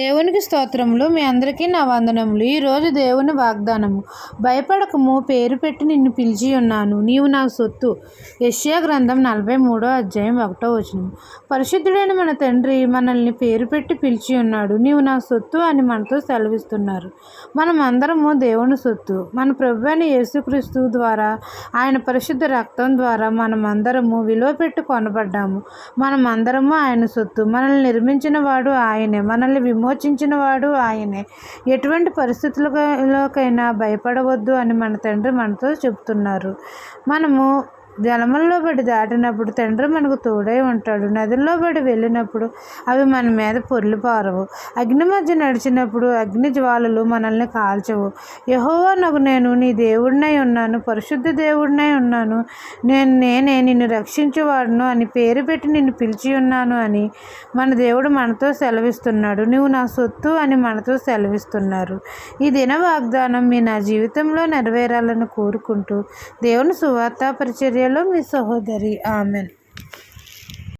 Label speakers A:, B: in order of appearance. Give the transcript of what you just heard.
A: దేవునికి స్తోత్రములు. మీ అందరికీ నా వందనములు. ఈరోజు దేవుని వాగ్దానము. భయపడకము పేరు పెట్టి నిన్ను పిలిచి ఉన్నాను. నీవు నా సొత్తు. యష్యా గ్రంథం నలభై మూడో అధ్యాయం ఒకటో వచనం పరిశుద్ధుడైన మన తండ్రి మనల్ని పేరు పెట్టి పిలిచి ఉన్నాడు. నీవు నా సొత్తు అని మనతో సెలవిస్తున్నారు. మనం అందరము దేవుని సొత్తు. మన ప్రభు అయిన యేసుక్రీస్తు ద్వారా ఆయన పరిశుద్ధ రక్తం ద్వారా మనం అందరము విలువ పెట్టి కొనబడ్డాము. మనం అందరము ఆయన సొత్తు. మనల్ని నిర్మించిన వాడు ఆయనే. మనల్ని విమో వాడు ఆయనే. ఎటువంటి పరిస్థితులలోకైనా భయపడవద్దు అని మన తండ్రి మనతో చెప్తున్నారు మనము జలముల్లో పడి దాటినప్పుడు తండ్రి మనకు తోడై ఉంటాడు. నదుల్లో పడి వెళ్ళినప్పుడు అవి మన మీద పొర్లు పారవు. అగ్ని మధ్య నడిచినప్పుడు అగ్ని జ్వాలలు మనల్ని కాల్చవు. యహోవా నాకు నేను నీ దేవుడినై ఉన్నాను. పరిశుద్ధ దేవుడినై ఉన్నాను. నేను నేనే నిన్ను రక్షించేవాడును అని పేరు పెట్టి నిన్ను పిలిచి ఉన్నాను అని మన దేవుడు మనతో సెలవిస్తున్నాడు. నువ్వు నా సొత్తు అని మనతో సెలవిస్తున్నారు. ఈ దిన వాగ్దానం మీ నా జీవితంలో నెరవేరాలని కోరుకుంటూ దేవుని సువార్త పరిచర్యలో మీ సహోదరి. ఆమెన్.